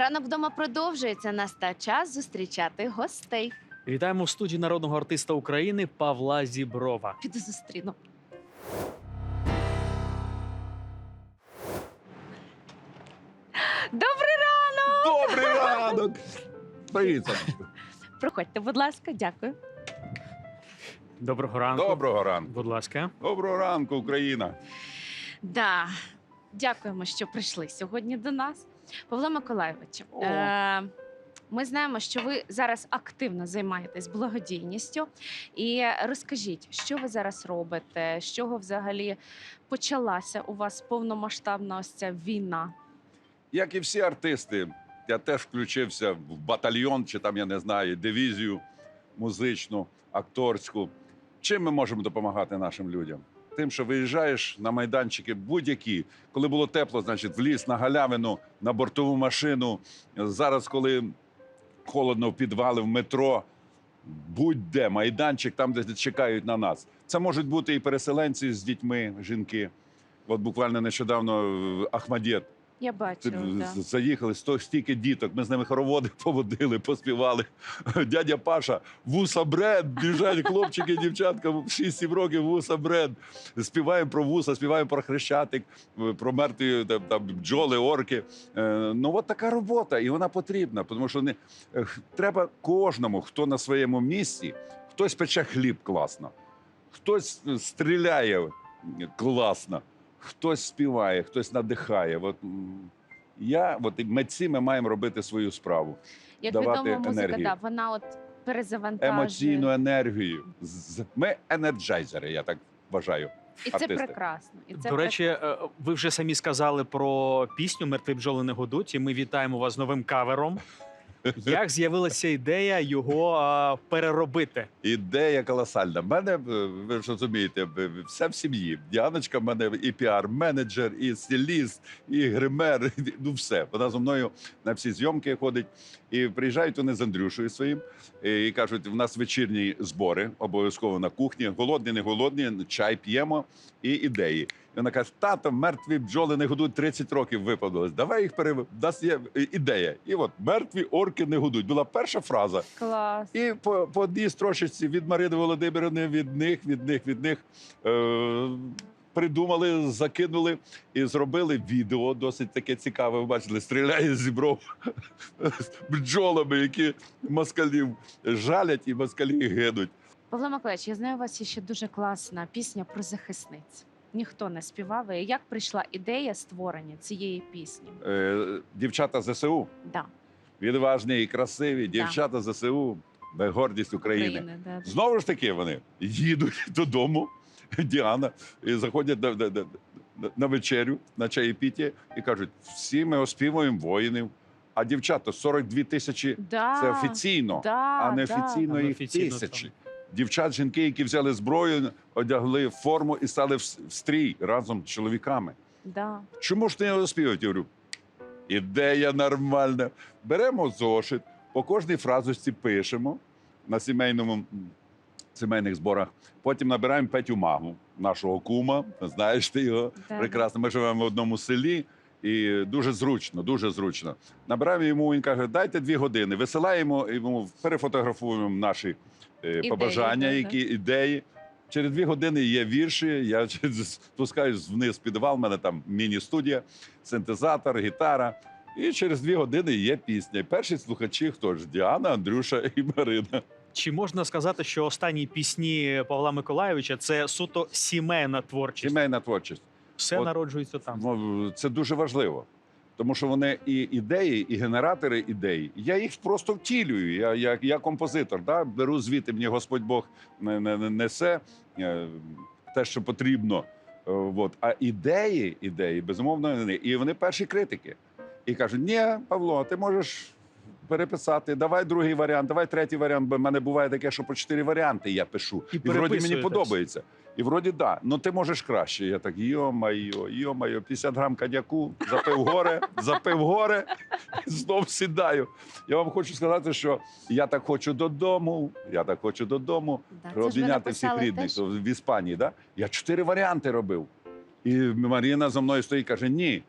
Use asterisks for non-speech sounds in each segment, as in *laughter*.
Ранок вдома продовжується. Настав час зустрічати гостей. Вітаємо в студії народного артиста України Павла Зіброва. Піду зустріну. Добрий ранок! Добрий ранок! Привіт. сонечко. Проходьте, будь ласка, дякую. Доброго ранку. Доброго ранку. Будь ласка. Доброго ранку, Україна. Да. Дякуємо, що прийшли сьогодні до нас. Павло Миколайович, е- ми знаємо, що ви зараз активно займаєтесь благодійністю. І розкажіть, що ви зараз робите? З чого взагалі почалася у вас повномасштабна ось ця війна? Як і всі артисти, я теж включився в батальйон, чи там, я не знаю, дивізію музичну, акторську. Чим ми можемо допомагати нашим людям? Тим, що виїжджаєш на майданчики будь-які. Коли було тепло, значить, в ліс, на галявину, на бортову машину. Зараз, коли холодно в підвали, в метро, будь-де майданчик, там, де чекають на нас. Це можуть бути і переселенці з дітьми, жінки. От буквально нещодавно в Ахмадєт Я бачила, да. заїхали сто стільки діток. Ми з ними хороводи *laughs* поводили, поспівали. Дядя Паша, вуса бред, біжать хлопчики, дівчатка, 6-7 років вуса бред. Співаємо про вуса, співаємо про хрещатик, про мертві там, там, бджоли, орки. Е, ну, от така робота, і вона потрібна, тому що не, е, треба кожному, хто на своєму місці, хтось пече хліб класно, хтось е, стріляє класно хтось співає, хтось надихає. От я, от митці, ми маємо робити свою справу, Як давати відомо, музика, енергію. да, вона от перезавантажує. емоційну енергію. З- Ми енерджайзери, я так вважаю. І це артисти. прекрасно. І це До речі, е, ви вже самі сказали про пісню Мертві бджоли не гудуть, і ми вітаємо вас з новим кавером. Як з'явилася ідея його а, переробити? Ідея колосальна. Мене, е, ви ж розумієте, все в сім'ї. Діаночка в мене і піар-менеджер, і стиліст, і гример. Ну все. Вона зі мною на всі зйомки ходить. І приїжджають вони з Андрюшою своїм і кажуть: в нас вечірні збори, обов'язково на кухні. Голодні, не голодні, чай п'ємо і ідеї. Вона каже: тато, мертві бджоли не годуть 30 років виповнилось. Давай їх перев... Нас є ідея. І от мертві орки не годуть. Була перша фраза. клас. І по, по одній строчці від Марини Володимирівни, від них, від них, від них е, придумали, закинули і зробили відео досить таке цікаве. Ви бачили, стріляє зі бров *laughs* бджолами, які москалів жалять і москалі гинуть. Павло Миколаївич, я знаю, у вас є ще дуже класна пісня про захисниць. Ніхто не співав. І Як прийшла ідея створення цієї пісні? Е, дівчата ЗСУ, Да, відважні і красиві, дівчата ЗСУ, гордість України. да. Знову ж таки, вони їдуть *laughs* додому, Діана, і заходять на, на, на, на вечерю, на чаєпіті, і кажуть: всі ми оспівуємо воїнів. А дівчата 42 тисячі Да, це офіційно, да, а не да. офіційно А їх тисячі. Дівчат, жінки, які взяли зброю, одягли форму і стали в, стрій разом з чоловіками. Да. Чому ж ти не оспівають? Я говорю, ідея нормальна. Беремо зошит, по кожній фразочці пишемо на сімейному сімейних зборах. Потім набираємо Петю Магу, нашого кума. Знаєш ти його Да. прекрасно. Ми живемо в одному селі. І дуже зручно, дуже зручно. Набираємо йому, він каже, дайте дві години. Висилаємо йому, перефотографуємо наші е, Ідеї, побажання, які ідеї. Через дві години є вірші. Я *laughs* спускаюсь вниз підвал. У мене там міні-студія, синтезатор, гітара. І через дві години є пісня. Перші слухачі хто ж? Діана, Андрюша *laughs* і Марина. Чи можна сказати, що останні пісні Павла Миколайовича це суто сімейна творчість? Сімейна творчість. Все От- народжується там. Ну, це дуже важливо. Тому що вони і ідеї, і генератори ідей. Я їх просто втілюю. Я, я, я композитор, да? беру звідти, мені Господь Бог не, не, не несе е, те, що потрібно. Е, от. А ідеї, ідеї, безумовно. І вони перші критики. І кажуть: ні, Павло, ти можеш переписати, давай другий варіант, давай третій варіант, бо в мене буває таке, що по чотири варіанти я пишу. І І, вроді мені подобається. І вроді да, ну ти можеш краще. Я так йо-майо, йо-майо, 50 грам коньяку, запив горе, *laughs* запив горе, знов сідаю. Я вам хочу сказати, що я так хочу додому, я так хочу додому. Да. Обійняти всіх рідних теж? в Іспанії. Да? Я чотири варіанти робив. І Маріна за мною стоїть і каже: ні,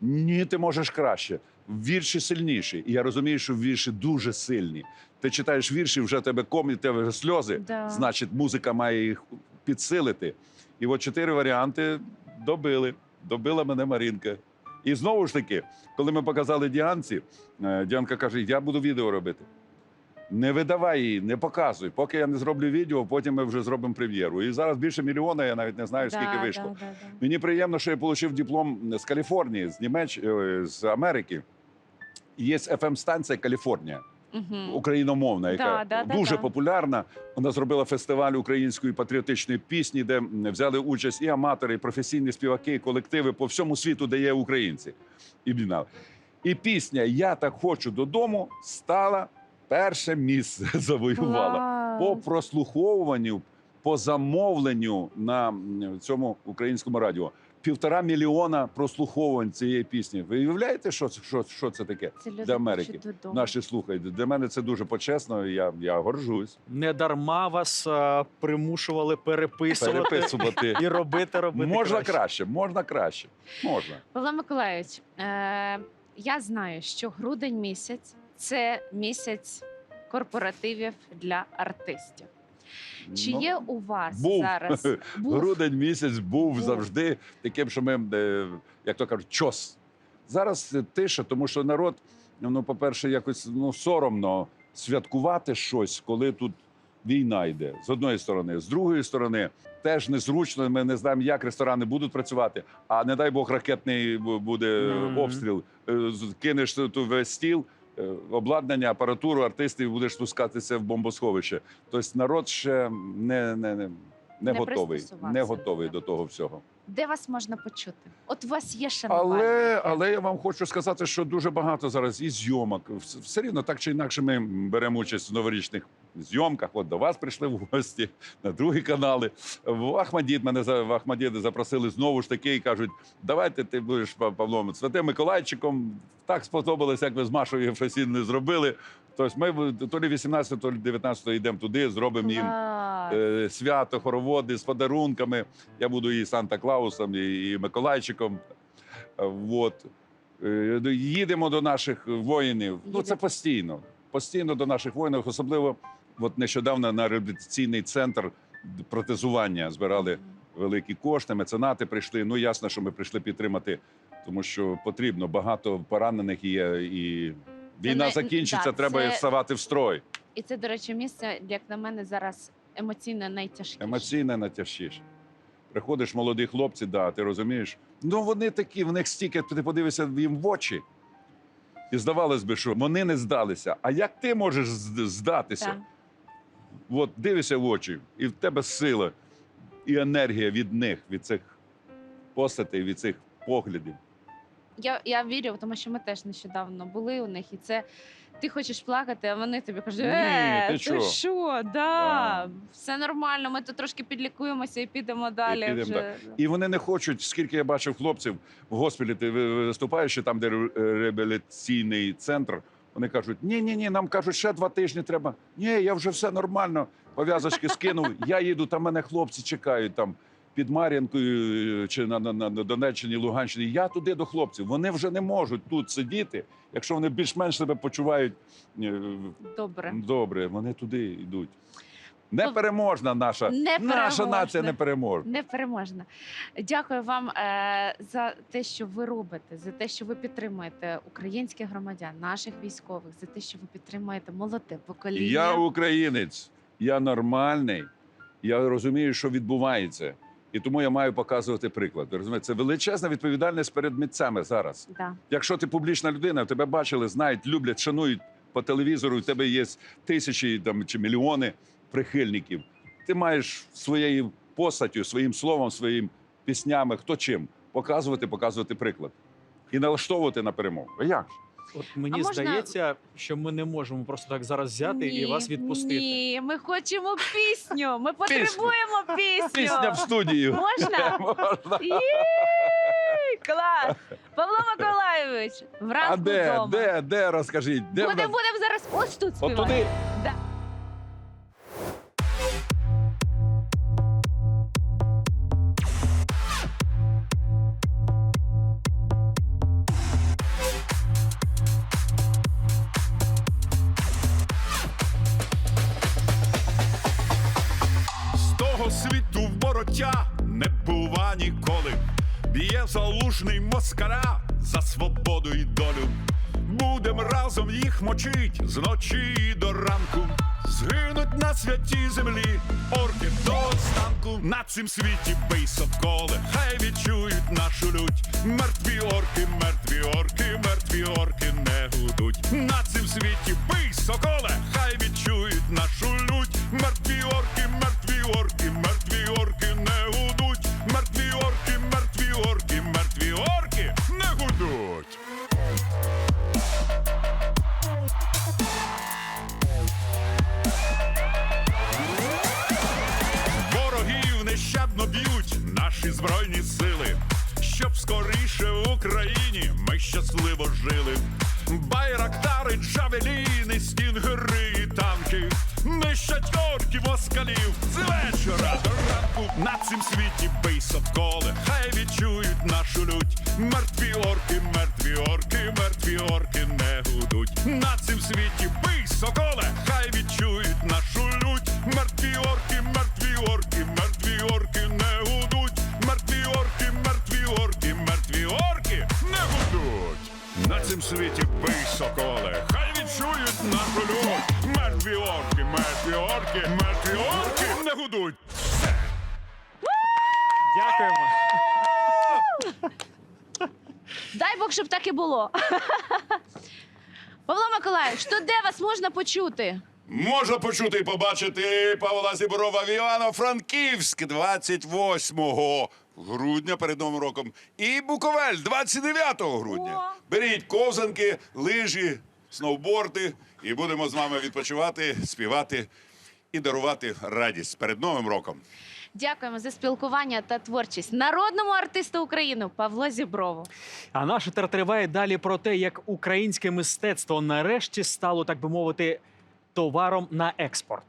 Ні, ти можеш краще. Вірші сильніші. І я розумію, що вірші дуже сильні. Ти читаєш вірші, вже тебе комі, тебе сльози. Да. Значить, музика має їх підсилити. І от чотири варіанти добили. Добила мене Марінка. І знову ж таки, коли ми показали Діанці, е, Діанка каже: Я буду відео робити. Не видавай її, не показуй. Поки я не зроблю відео, потім ми вже зробимо прем'єру. І зараз більше мільйона, я навіть не знаю, скільки Да, вийшло. да, да, да. Мені приємно, що я отримав диплом з Каліфорнії, з Німеч... е, з Америки. Є fm станція Каліфорнія, Мгм. україномовна, яка Да, да, дуже да. популярна. Вона зробила фестиваль української патріотичної пісні, де взяли участь і аматори, і професійні співаки, і колективи по всьому світу, де є українці. І бінал. І пісня Я так хочу додому стала перше місце *laughs* завоювала по прослуховуванню, по замовленню на цьому українському радіо. Півтора мільйона прослуховувань цієї пісні. Ви уявляєте, що, це- що, що це таке? Це люди для Америки. Наші слухають. Для мене це дуже почесно. Я, я горжусь. Не дарма вас а, примушували переписувати Переписувати. *laughs* і робити, робити Можна краще. краще, можна краще. Можна. Павло Миколаївич, е, я знаю, що грудень місяць це місяць корпоративів для артистів. Чи Ну, є у вас був. зараз *laughs* був? Грудень місяць був Був. завжди таким, що ми, е, як то кажуть, чос. Зараз е, тиша, тому що народ, ну, по-перше, якось ну, соромно святкувати щось, коли тут війна йде. З одної сторони, з другої сторони, теж незручно. Ми не знаємо, як ресторани будуть працювати. А не дай Бог, ракетний бу- буде Мгм. обстріл. Е, Кинеш ту весь стіл. Е, Обладнання, апаратуру, артистів будеш спускатися в бомбосховище. Тобто народ ще не, не, не, не, Не готовий, не готовий до того всього. Де вас можна почути? От у вас є шанувальники. Але, але я вам хочу сказати, що дуже багато зараз і зйомок. Все рівно так чи інакше ми беремо участь в новорічних зйомках. От до вас прийшли в гості на другі канали. В Ахмадіт мене за- в Ахмадіт запросили знову ж таки і кажуть: давайте ти будеш Па- Павлом Святим Миколайчиком. Так сподобалось, як ви з Машою Єфросінною зробили. Тобто ми то лі 18, то лі 19 йдемо туди, зробимо їм е, свято, хороводи з подарунками. Я буду і Санта Клаусом, і, і Миколайчиком. Вот. Е, Їдемо до наших воїнів. Ну, це постійно. Постійно до наших воїнів, особливо от нещодавно на реабілітаційний центр протезування збирали великі кошти, меценати прийшли. Ну, ясно, що ми прийшли підтримати, тому що потрібно. Багато поранених є, і війна не- закінчиться, да, треба це- ставати в строй. І це, до речі, місце, як на мене, зараз емоційно найтяжкіше. Емоційне найтяжчіше. Приходиш, молоді хлопці, да, ти розумієш. Ну вони такі, в них стільки, ти подивишся їм в очі. І здавалось би, що вони не здалися. А як ти можеш з- здатися? Так. От дивишся в очі, і в тебе сила і енергія від них, від цих постатей, від цих поглядів. Я, я вірю, тому що ми теж нещодавно були у них, і це ти хочеш плакати, а вони тобі кажуть: е, ти ти чого?» що, да, все нормально, ми тут трошки підлікуємося і підемо далі. підемо вже. І вони не хочуть, скільки я бачив хлопців в госпіталі, ти ви- виступаєш, там, де реабілітаційний центр. Вони кажуть: ні, ні, ні, нам кажуть, ще два тижні треба. Ні, я вже все нормально. Пов'язочки скинув. Я їду, там мене хлопці чекають там під Мар'їнкою е, чи на, на, на Донеччині, Луганщині. Я туди до хлопців. Вони вже не можуть тут сидіти, якщо вони більш-менш себе почувають е, Добре. добре. Вони туди йдуть. Ну, Непереможна наша, наша непереможна. нація непереможна. Непереможна. Дякую вам е, за те, що ви робите, за те, що ви підтримуєте українських громадян, наших військових, за те, що ви підтримуєте молоде покоління. Я українець, я нормальний, я розумію, що відбувається. І тому я маю показувати приклад. Розумієте, це величезна відповідальність перед митцями зараз. Да. Якщо ти публічна людина, тебе бачили, знають, люблять, шанують по телевізору, у тебе є тисячі там, чи мільйони прихильників. Ти маєш своєю постаттю, своїм словом, своїм піснями, хто чим, показувати, показувати приклад. І налаштовувати на перемогу. А як? ж? От мені А можна- здається, що ми не можемо просто так зараз взяти і Ні, вас відпустити. Ні, ми хочемо пісню. Ми потребуємо пісню. Пісня в студію. Можна? *laughs* Можна. Є! Клас! Павло Миколайович, А вранку де, вдома. де, де, розкажіть? Де в Будемо нас? будемо зараз ось тут От співати. туди. Да. світу в бороття не бува ніколи. Б'є залужний москаля за свободу і долю. Будем разом їх мочить зночі і до ранку. Згинуть на святій землі, орки до останку. На цім світі бий соколи, хай відчують нашу лють. Наші збройні сили, щоб скоріше в Україні ми щасливо жили. Байрактари, джавеліни, стінгери і танки нищать орків москалів з вечора до ранку. На цім світі бий совколи. хай відчують нашу лють. Мертві орки, не гудуть. Дякуємо. Дай Бог, щоб так і було. *laughs* Павло Миколаївич, то де вас можна почути? Можна почути і побачити Павла Зіборова в Івано-Франківськ 28 грудня перед Новим роком. І Буковель 29 грудня. О! Беріть ковзанки, лижі, сноуборди і будемо з вами відпочивати, співати і дарувати радість перед Новим роком. Дякуємо за спілкування та творчість народному артисту України Павло Зіброву. А наш етер триває далі про те, як українське мистецтво нарешті стало, так би мовити, товаром на експорт.